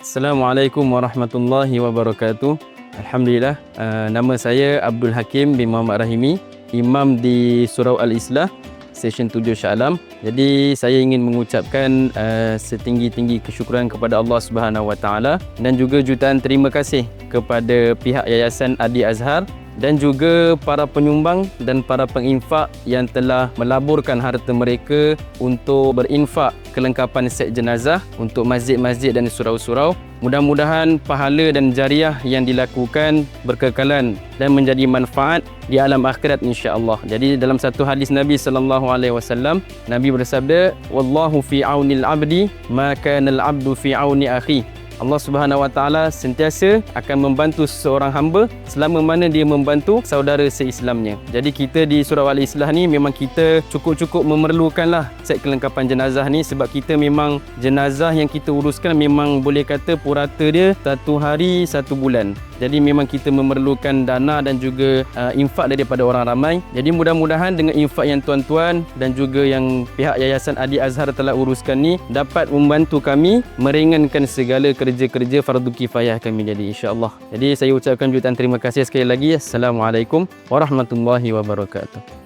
Assalamualaikum warahmatullahi wabarakatuh. Alhamdulillah, uh, nama saya Abdul Hakim bin Muhammad Rahimi, imam di Surau Al-Islah, Session 7 Shah Alam. Jadi saya ingin mengucapkan uh, setinggi-tinggi kesyukuran kepada Allah Subhanahu Wa Taala dan juga jutaan terima kasih kepada pihak Yayasan Adi Azhar dan juga para penyumbang dan para penginfak yang telah melaburkan harta mereka untuk berinfak kelengkapan set jenazah untuk masjid-masjid dan surau-surau. Mudah-mudahan pahala dan jariah yang dilakukan berkekalan dan menjadi manfaat di alam akhirat insya-Allah. Jadi dalam satu hadis Nabi sallallahu alaihi wasallam, Nabi bersabda, "Wallahu fi aunil 'abdi ma kana al-'abdu fi auni akhi." Allah Subhanahu Wa Taala sentiasa akan membantu seorang hamba selama mana dia membantu saudara seislamnya. Jadi kita di Surau Al-Islah ni memang kita cukup-cukup memerlukanlah set kelengkapan jenazah ni sebab kita memang jenazah yang kita uruskan memang boleh kata purata dia satu hari satu bulan. Jadi memang kita memerlukan dana dan juga uh, infak daripada orang ramai. Jadi mudah-mudahan dengan infak yang tuan-tuan dan juga yang pihak Yayasan Adi Azhar telah uruskan ni dapat membantu kami meringankan segala kerja-kerja fardu kifayah kami jadi insya-Allah. Jadi saya ucapkan jutaan terima kasih sekali lagi. Assalamualaikum warahmatullahi wabarakatuh.